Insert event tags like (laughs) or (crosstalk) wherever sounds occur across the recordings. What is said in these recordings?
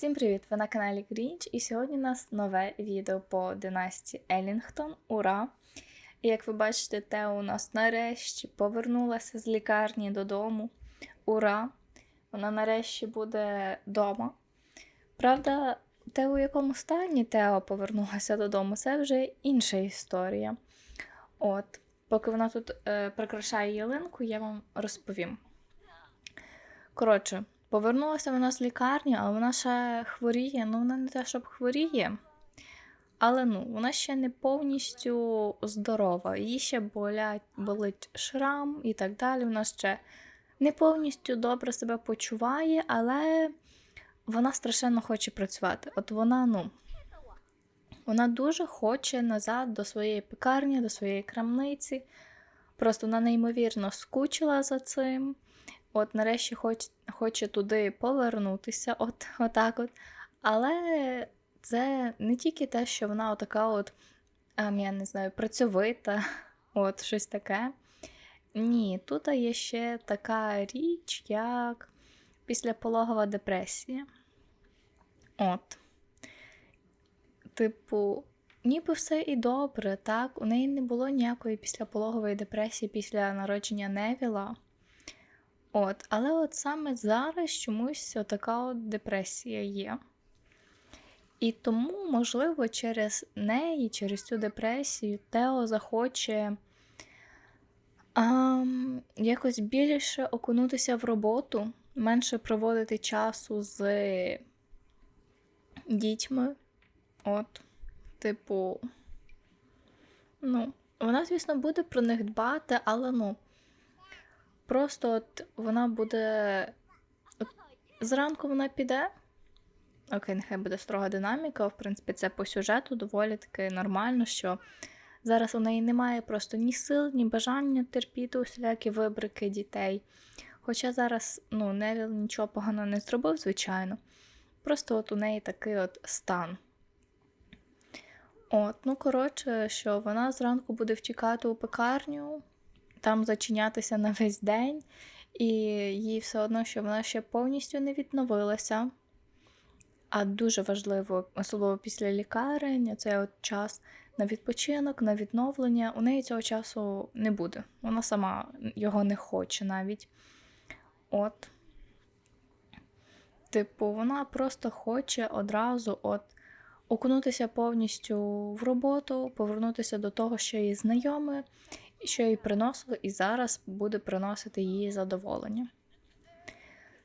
Всім привіт! Ви на каналі Грінч, і сьогодні у нас нове відео по династії Елінгтон. Ура! І як ви бачите, Тео у нас нарешті повернулася з лікарні додому. Ура! Вона нарешті буде вдома. Правда, те, у якому стані Тео повернулася додому, це вже інша історія. От, поки вона тут е, прикрашає ялинку, я вам розповім. Коротше, повернулася вона з лікарні, але вона ще хворіє. Ну, вона не те, щоб хворіє. Але ну, вона ще не повністю здорова. Їй ще болять, болить шрам і так далі. Вона ще не повністю добре себе почуває, але вона страшенно хоче працювати. От вона, ну, вона дуже хоче назад до своєї пекарні, до своєї крамниці. Просто вона неймовірно скучила за цим. От, нарешті, хоч, хоче туди повернутися, от, отак от. Але це не тільки те, що вона отака от, ем, я не знаю, працьовита, (laughs) от щось таке. Ні, тут є ще така річ, як післяпологова депресія. От. Типу, ніби все і добре, так? У неї не було ніякої післяпологової депресії після народження Невіла. От, але от саме зараз чомусь така от депресія є. І тому, можливо, через неї, через цю депресію, Тео захоче а, якось більше окунутися в роботу, менше проводити часу з дітьми. От, типу, ну, вона, звісно, буде про них дбати, але ну. Просто от вона буде. От Зранку вона піде. Окей, нехай буде строга динаміка. В принципі, це по сюжету доволі таки нормально, що зараз у неї немає просто ні сил, ні бажання терпіти усілякі вибрики дітей. Хоча зараз ну, Невіл нічого поганого не зробив, звичайно. Просто от у неї такий от стан. От, ну, коротше, що вона зранку буде втікати у пекарню, там зачинятися на весь день, і їй все одно, що вона ще повністю не відновилася. А дуже важливо, особливо після лікарень, цей от час на відпочинок, на відновлення. У неї цього часу не буде. Вона сама його не хоче навіть. От. Типу, вона просто хоче одразу от окунутися повністю в роботу, повернутися до того, що їй знайоме, що їй приносило, і зараз буде приносити їй задоволення.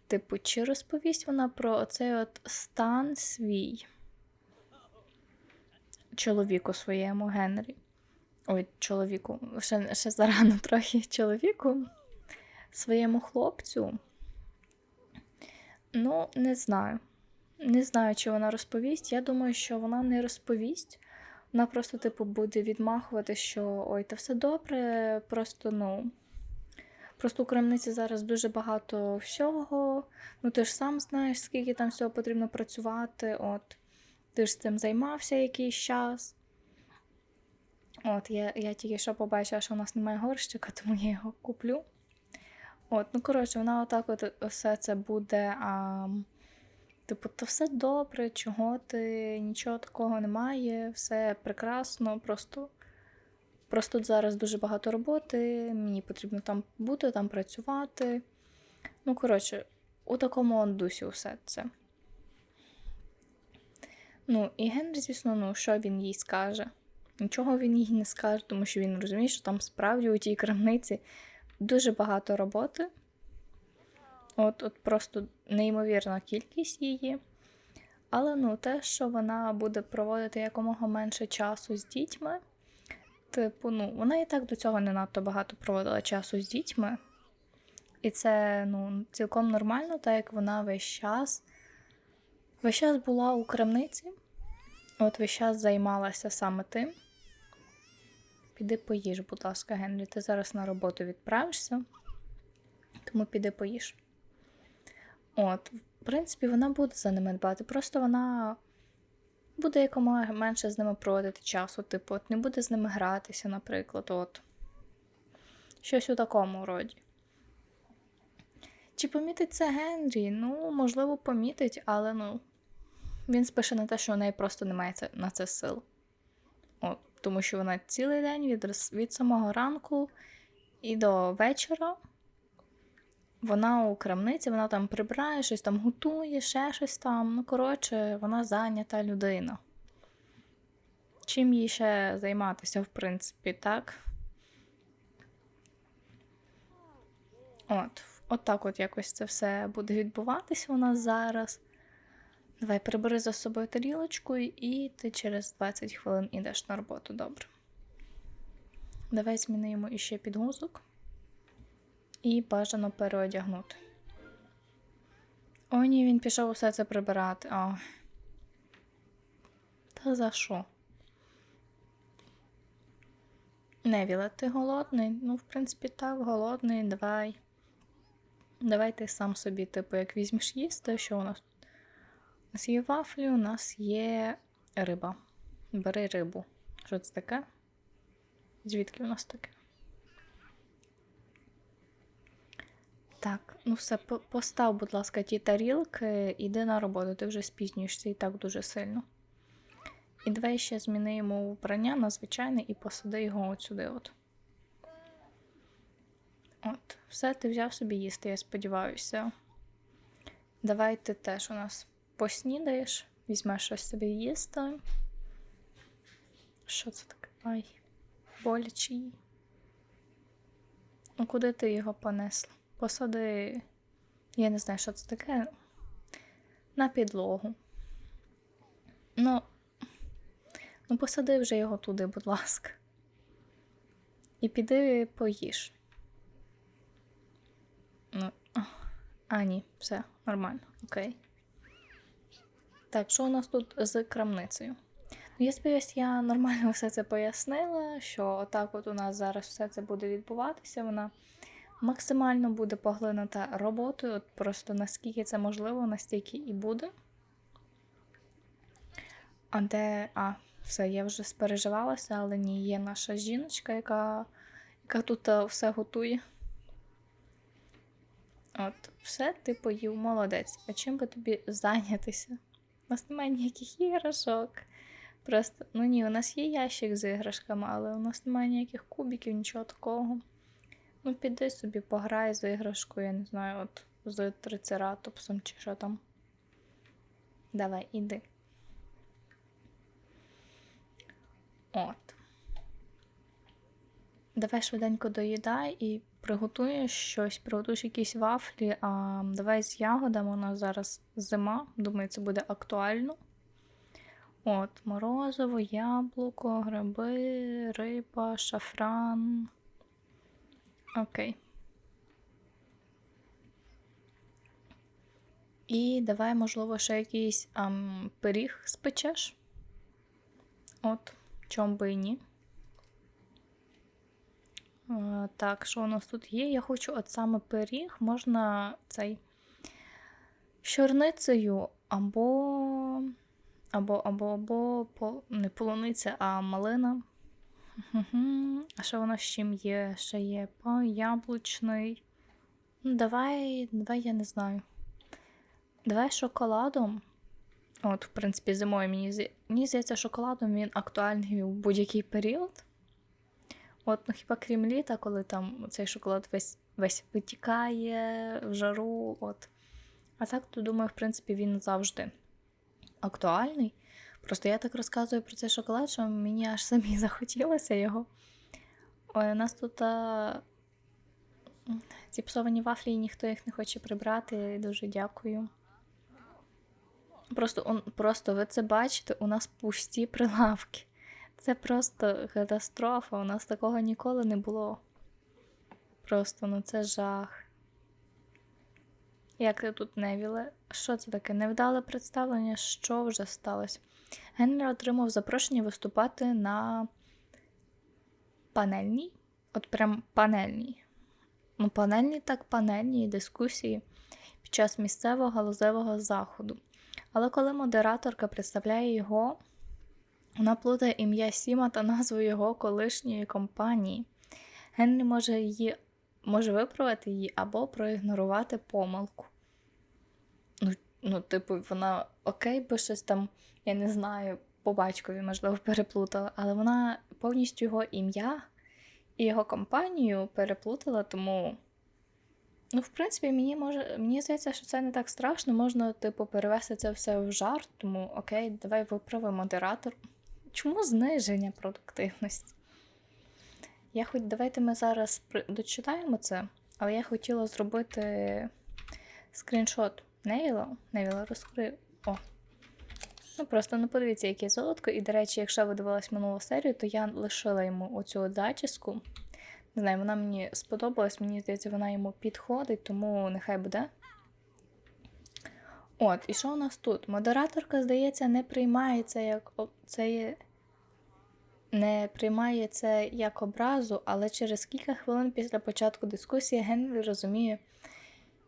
Типу, чи розповість вона про оцей от стан свій чоловіку своєму Генрі? Ой, чоловіку, ще, ще зарано трохи чоловіку, своєму хлопцю. Ну, не знаю. Не знаю, чи вона розповість. Я думаю, що вона не розповість. Вона просто, типу, буде відмахувати, що ой, та все добре, просто, ну. Просто у крамниці зараз дуже багато всього. Ну, ти ж сам знаєш, скільки там всього потрібно працювати. От, Ти ж цим займався якийсь час. От, я я тільки що побачила, що у нас немає горщика, тому я його куплю. От, ну, коротше, вона отак от все це буде. А, Типу, то все добре, чого ти, нічого такого немає, все прекрасно, просто просто зараз дуже багато роботи, мені потрібно там бути, там працювати. Ну, коротше, у такому дусі усе це. Ну, і Генрі, звісно, ну, що він їй скаже? Нічого він їй не скаже, тому що він розуміє, що там справді у тій крамниці дуже багато роботи. От, от просто неймовірна кількість її. Але ну, те, що вона буде проводити якомога менше часу з дітьми, типу, ну, вона і так до цього не надто багато проводила часу з дітьми. І це ну, цілком нормально, так як вона весь час весь час була у крамниці, от весь час займалася саме тим. Піди поїж, будь ласка, Генрі, ти зараз на роботу відправишся, тому піди поїж. От, в принципі, вона буде за ними дбати. Просто вона буде якомога менше з ними проводити часу. Типу, от не буде з ними гратися, наприклад. от. Щось у такому роді. Чи помітить це Генрі? Ну, можливо, помітить, але ну, він спише на те, що у неї просто немає на це сил. От, тому що вона цілий день від, від самого ранку і до вечора. Вона у крамниці, вона там прибирає, щось там готує, ще щось там. Ну, коротше, вона зайнята людина. Чим їй ще займатися, в принципі, так? От, от так от якось це все буде відбуватися у нас зараз. Давай прибери за собою тарілочку, і ти через 20 хвилин ідеш на роботу, добре. Давай змінимо іще підгузок. І бажано переодягнути. О, ні, він пішов усе це прибирати. А. Та за що? Невіле, ти голодний? Ну, в принципі, так, голодний, давай. Давай ти сам собі, типу, як візьмеш їсти, що у нас тут? У нас є вафлі, у нас є риба. Бери рибу. Що це таке? Звідки у нас таке? Так, ну все, постав, будь ласка, ті тарілки, іди на роботу, ти вже спізнюєшся і так дуже сильно. І давай ще змінимо вбрання на звичайне і посади його от сюди. От. От, все, ти взяв собі їсти, я сподіваюся. Давай ти теж у нас поснідаєш, візьмеш щось собі їсти. Що це таке? Ай, боляче їй. Ну, куди ти його понесла? Посади. Я не знаю, що це таке. На підлогу. Ну, ну посади вже його туди, будь ласка. І піди поїж. Ну, а, ні, все, нормально, окей. Так, що у нас тут з крамницею? Ну, я сподіваюся, я нормально (laughs) все це пояснила, що отак от у нас зараз все це буде відбуватися. Вона максимально буде поглинута роботою, от просто наскільки це можливо, настільки і буде. А де. А, все, я вже спереживалася, але ні, є наша жіночка, яка, яка тут е, все готує. От, все, ти поїв, молодець. А чим би тобі зайнятися? У нас немає ніяких іграшок. Просто, ну ні, у нас є ящик з іграшками, але у нас немає ніяких кубиків, нічого такого. Ну, піди собі, пограй з іграшкою, я не знаю, от з трицератопсом чи що там. Давай, іди. От. Давай швиденько доїдай і приготуєш щось, приготуєш якісь вафлі, а давай з ягодами. У нас зараз зима. Думаю, це буде актуально. От, морозиво, яблуко, гриби, риба, шафран. Окей. І давай, можливо, ще якийсь ам, пиріг спечеш. От, чом би і ні. Е, Так, що у нас тут є? Я хочу от саме пиріг, можна цей чорницею або. Або, або, або по, не полуниця, а малина. А що воно з чим є? Ще є яблучний. Ну, давай, давай, я не знаю. Давай шоколадом. От, в принципі, зимою мені, мені здається, шоколадом він актуальний у будь-який період. От, ну хіба крім літа, коли там цей шоколад весь, весь витікає в жару. От. А так, то думаю, в принципі, він завжди актуальний. Просто я так розказую про цей шоколад, що мені аж самі (laughs) захотілося його. Ой, у нас тут а... ці псовані вафлі, і ніхто їх не хоче прибрати. Дуже дякую. Просто, он, просто ви це бачите, у нас пусті прилавки. Це просто катастрофа. У нас такого ніколи не було. Просто, ну це жах. Як ти тут Невіле? Що це таке? Невдале представлення? Що вже сталося? Генрі отримав запрошення виступати на панельній. От прям панельній. Ну, панельні так панельні дискусії під час місцевого галузевого заходу. Але коли модераторка представляє його, вона плутає ім'я Сіма та назву його колишньої компанії. Генрі може її може виправити її або проігнорувати помилку. Ну, ну, типу, вона окей, би щось там, я не знаю, по батькові, можливо, переплутала, але вона повністю його ім'я і його компанію переплутала, тому. Ну, в принципі, мені може, мені здається, що це не так страшно. Можна, типу, перевести це все в жарт, тому окей, давай виправимо модератор. Чому зниження продуктивності? Я хоч давайте ми зараз дочитаємо це, але я хотіла зробити скріншот Невіла. Невіла розкрив. О. Ну просто ну подивіться, яке золотко. І, до речі, якщо ви дивились минулу серію, то я лишила йому оцю зачіску. Не знаю, вона мені сподобалась, мені здається, вона йому підходить, тому нехай буде. От, і що у нас тут? Модераторка, здається, не приймає це як це є. Не приймає це як образу, але через кілька хвилин після початку дискусії Генрі розуміє,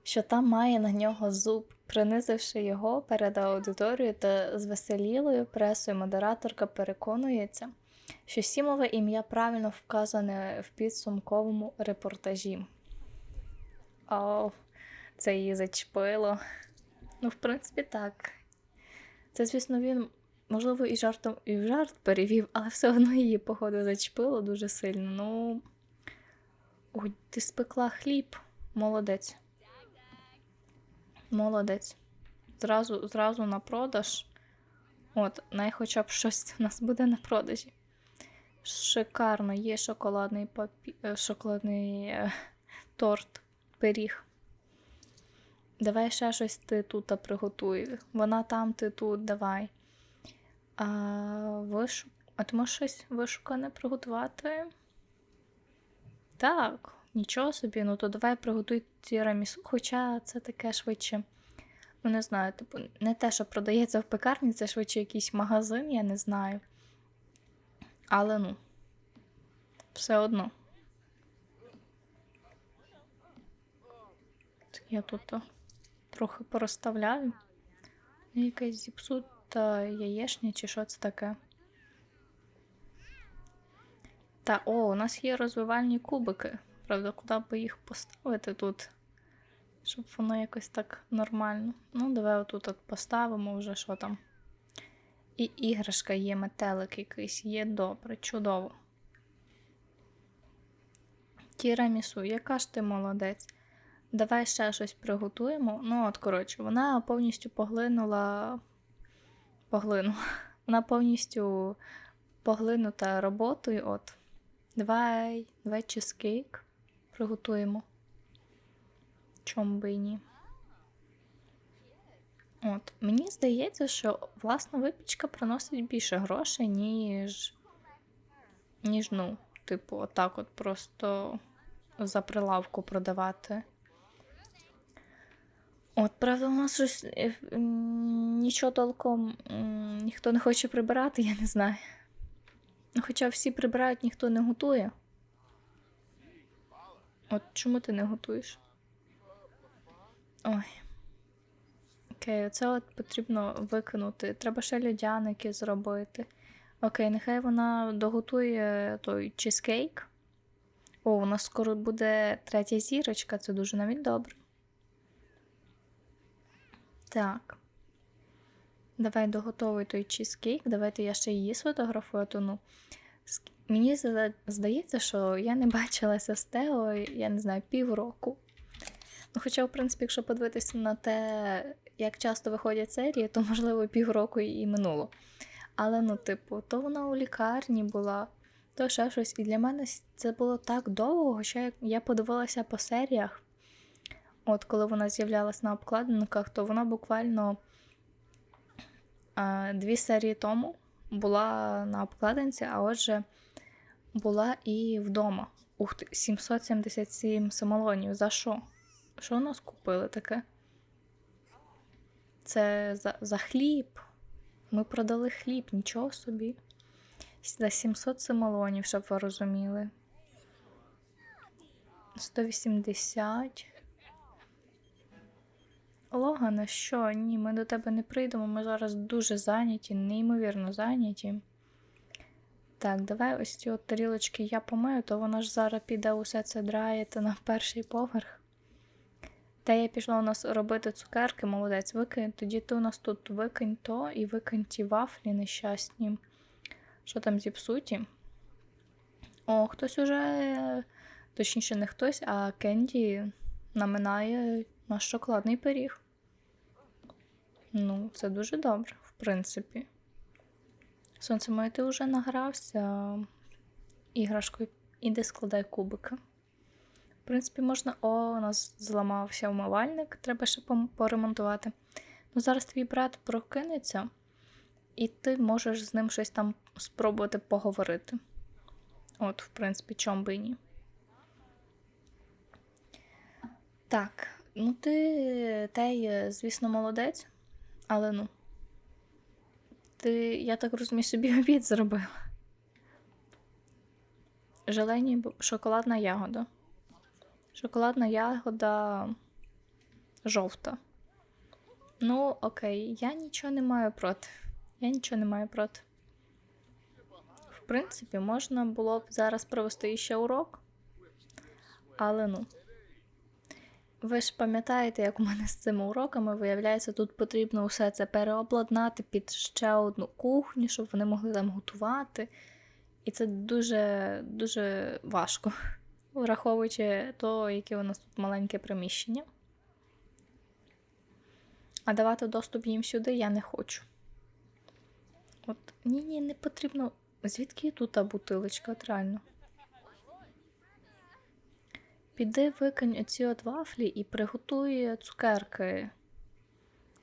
що там має на нього зуб, принизивши його перед аудиторією та звеселілою пресою, модераторка переконується, що сімове ім'я правильно вказане в підсумковому репортажі. О, це її зачепило. Ну, в принципі, так. Це, звісно, він, можливо, і жартом і в жарт перевів, але все одно її, походу, зачепило дуже сильно. Ну. Ой, ти спекла хліб. Молодець. Молодець. Зразу, зразу на продаж. От, най хоча б щось у нас буде на продажі. Шикарно, є шоколадний папі... е, шоколадний е, торт, пиріг. Давай ще щось ти тут приготуй. Вона там, ти тут, давай. А, вишу... а ти можеш щось вишукане приготувати? Так, нічого собі, ну то давай приготуй тірамісу, хоча це таке швидше. Ну, не знаю, типу, не те, що продається в пекарні, це швидше якийсь магазин, я не знаю. Але ну, все одно. Я тут а, трохи порозставляю. Якась зіпсута яєшня, чи що це таке? Та, о, у нас є розвивальні кубики. Правда, куди би їх поставити тут, щоб воно якось так нормально. Ну, давай отут от поставимо вже що там. І іграшка є, метелик якийсь є добре, чудово. Тірамісу, яка ж ти молодець? Давай ще щось приготуємо. Ну, от, коротше, вона повністю поглинула. Поглинула. (laughs) Вона повністю поглинута роботою. От. Давай, давай чизкейк приготуємо. Чому би і ні? От, мені здається, що власна випічка приносить більше грошей, ніж, ніж ну, типу, отак от просто за прилавку продавати. От, правда, у нас щось е, нічого толком ніхто не хоче прибирати, я не знаю. Ну, Хоча всі прибирають, ніхто не готує. От чому ти не готуєш? Ой. Окей, оце от потрібно викинути. Треба ще льодяники зробити. Окей, нехай вона доготує той чизкейк. О, у нас скоро буде третя зірочка, це дуже навіть добре. Так. Давай доготовуй той чизкейк. Давайте я ще її сфотографую, то ну. Мені здається, що я не бачилася з Тео, я не знаю, півроку. Ну, хоча, в принципі, якщо подивитися на те, як часто виходять серії, то можливо півроку і минуло. Але ну, типу, то вона у лікарні була, то ще щось. І для мене це було так довго, що я подивилася по серіях. От коли вона з'являлась на обкладинках, то вона буквально дві серії тому була на обкладинці, а отже, була і вдома. Ух ти, 777 самолонів. За що? Що у нас купили таке? Це за, за хліб. Ми продали хліб, нічого собі. За 700 симолонів, щоб ви розуміли. 180. Логане, що? Ні, ми до тебе не прийдемо. Ми зараз дуже зайняті, неймовірно зайняті. Так, давай ось ці от тарілочки я помию, то воно ж зараз піде усе це драїти на перший поверх. Та я пішла у нас робити цукерки, молодець, викинь. Тоді ти у нас тут викинь то і викинь ті вафлі нещасні. Що там зіпсуті? О, хтось уже, точніше, не хтось, а Кенді наминає наш шоколадний пиріг. Ну, це дуже добре, в принципі. Сонце ти вже награвся іграшкою. Іди складай кубики. В принципі, можна. О, у нас зламався умивальник, треба ще поремонтувати. Ну, зараз твій брат прокинеться, і ти можеш з ним щось там спробувати поговорити. От, в принципі, чом би і ні. Так, ну ти Тей, звісно, молодець, але ну. Ти, я так розумію, собі (laughs) обід зробила. Желені шоколадна ягода. Шоколадна ягода жовта. Ну, окей, я нічого не маю проти. Я нічого не маю проти. В принципі, можна було б зараз провести ще урок. Але ну. Ви ж пам'ятаєте, як у мене з цими уроками виявляється, тут потрібно усе це переобладнати під ще одну кухню, щоб вони могли там готувати. І це дуже дуже важко, (laughs) враховуючи то, яке у нас тут маленьке приміщення. А давати доступ їм сюди я не хочу. От ні, ні, не потрібно. Звідки тут та бутилочка, от реально? Піди викинь оці от вафлі і приготуй цукерки.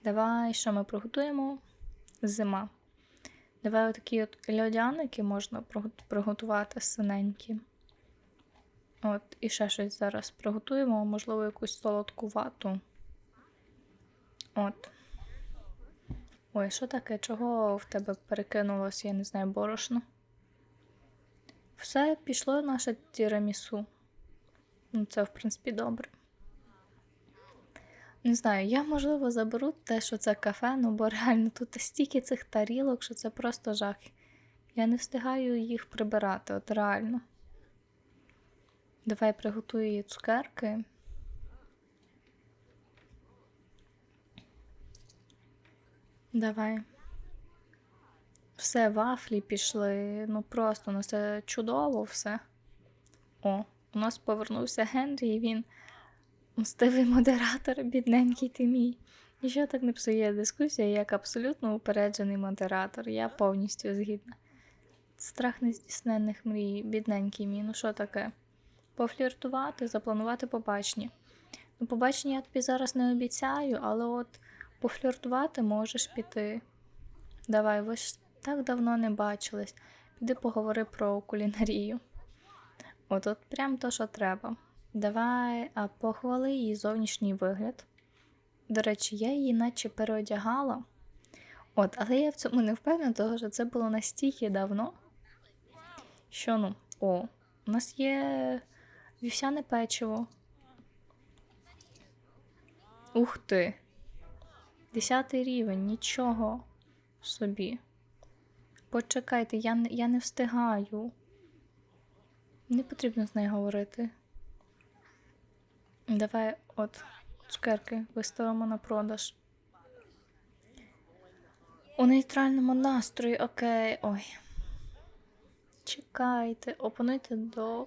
Давай, що ми приготуємо? Зима. Давай отакі от льодяники можна приготувати синенькі. От, і ще щось зараз приготуємо, можливо, якусь солодку вату. От. Ой, що таке? Чого в тебе перекинулося, я не знаю, борошно? Все пішло наше тірамісу. Ну, це, в принципі, добре. Не знаю, я, можливо, заберу те, що це кафе, ну бо реально тут стільки цих тарілок, що це просто жах. Я не встигаю їх прибирати, от реально. Давай приготую їй цукерки. Давай. Все, вафлі пішли. Ну просто, ну це чудово все. О, у нас повернувся Генрі, і він мстивий модератор, бідненький ти мій. Нічого так не псує дискусія, як абсолютно упереджений модератор. Я повністю згідна. Страх нездійсненних мрій, бідненький мій. Ну що таке? Пофліртувати, запланувати побачення. Ну, побачення я тобі зараз не обіцяю, але от пофліртувати можеш піти. Давай, ви ж так давно не бачились. Піди поговори про кулінарію. От, от прям то, що треба. Давай, а похвали її зовнішній вигляд. До речі, я її наче переодягала. От, але я в цьому не впевнена, тому що це було настільки давно. Що ну, о, у нас є вівсяне печиво. Ух ти. Десятий рівень, нічого собі. Почекайте, я, я не встигаю. Не потрібно з нею говорити. Давай от цукерки виставимо на продаж. У нейтральному настрої, окей. Ой. Чекайте, опонуйте до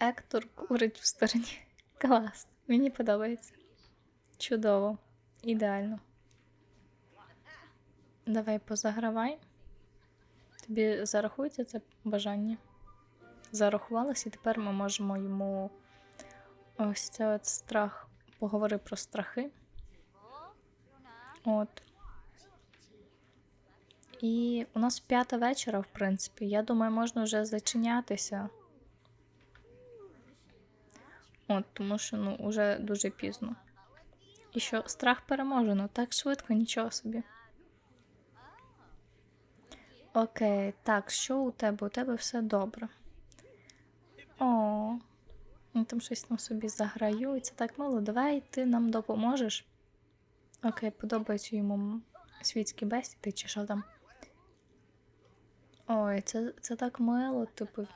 Ектор курить в стороні. (laughs) Клас. Мені подобається. Чудово. Ідеально. Давай позагравай. Тобі зарахується це бажання? Зарахувалось, і тепер ми можемо йому ось це от страх. Поговори про страхи. От. І у нас п'ята вечора, в принципі. Я думаю, можна вже зачинятися. От, тому що ну, уже дуже пізно. І що страх переможено, так швидко, нічого собі. Окей, так, що у тебе? У тебе все добре. О, я там щось там собі заграю, і це так мило. Давай ти нам допоможеш. Окей, подобаються йому світські бесіди, чи що там. Ой, це, це так мило, типу.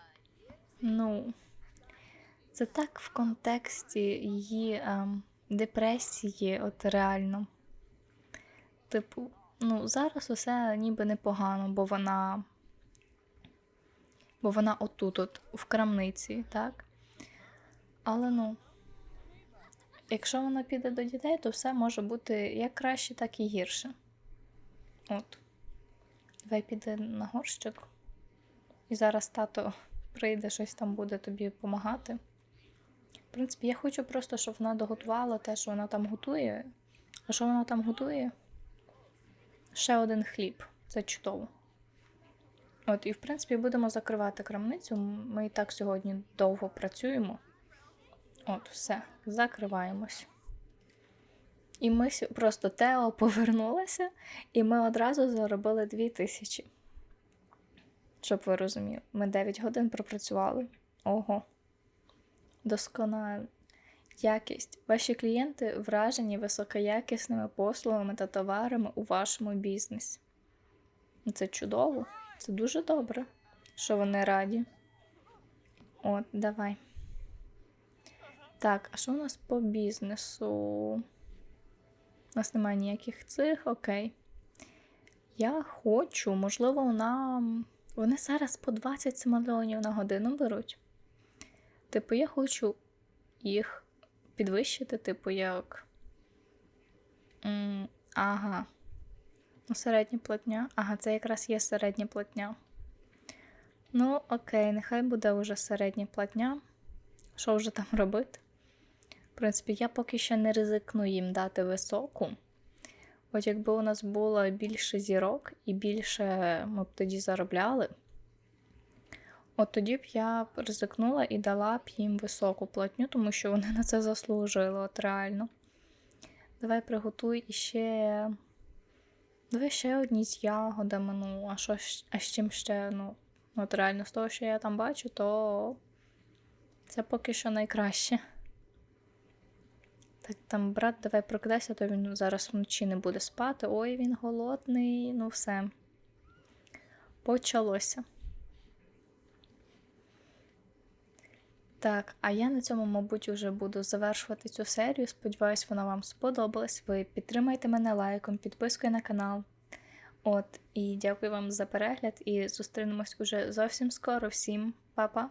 Ну, це так в контексті її ем, депресії, от реально. Типу, ну, зараз усе ніби непогано, бо вона. Бо вона отут, от, в крамниці, так? Але ну, якщо вона піде до дітей, то все може бути як краще, так і гірше. От. Давай піде на горщик. І зараз тато прийде, щось там буде тобі допомагати. В принципі, я хочу просто, щоб вона доготувала те, що вона там готує. А що вона там готує? Ще один хліб. Це чудово. От, і в принципі будемо закривати крамницю. Ми і так сьогодні довго працюємо. От, все, закриваємось. І ми просто Тео повернулася, і ми одразу заробили 2 тисячі. Щоб ви розуміли, ми 9 годин пропрацювали. Ого. Досконало. Якість. Ваші клієнти вражені високоякісними послугами та товарами у вашому бізнесі. Це чудово. Це дуже добре, що вони раді. От, давай. Так, а що у нас по бізнесу? У нас немає ніяких цих, окей. Я хочу, можливо, вона. Вони зараз по 20 мільйонів на годину беруть. Типу, я хочу їх підвищити, типу, як. Ага. Середня платня. Ага, це якраз є середня платня. Ну, окей, нехай буде вже середня платня. Що вже там робити? В принципі, я поки що не ризикну їм дати високу. От якби у нас було більше зірок і більше ми б тоді заробляли, от тоді б я б ризикнула і дала б їм високу платню, тому що вони на це заслужили, от реально. Давай приготуй іще. Давай ще одні з ягодами, ну, а що а з чим ще, ну, от реально, з того, що я там бачу, то це поки що найкраще. Так, там, брат, давай прокидайся, то він зараз вночі не буде спати. Ой, він голодний, ну все. Почалося. Так, а я на цьому, мабуть, уже буду завершувати цю серію. Сподіваюсь, вона вам сподобалась. Ви підтримайте мене лайком, підпискою на канал. От, і дякую вам за перегляд. І зустрінемось уже зовсім скоро. Всім па-па!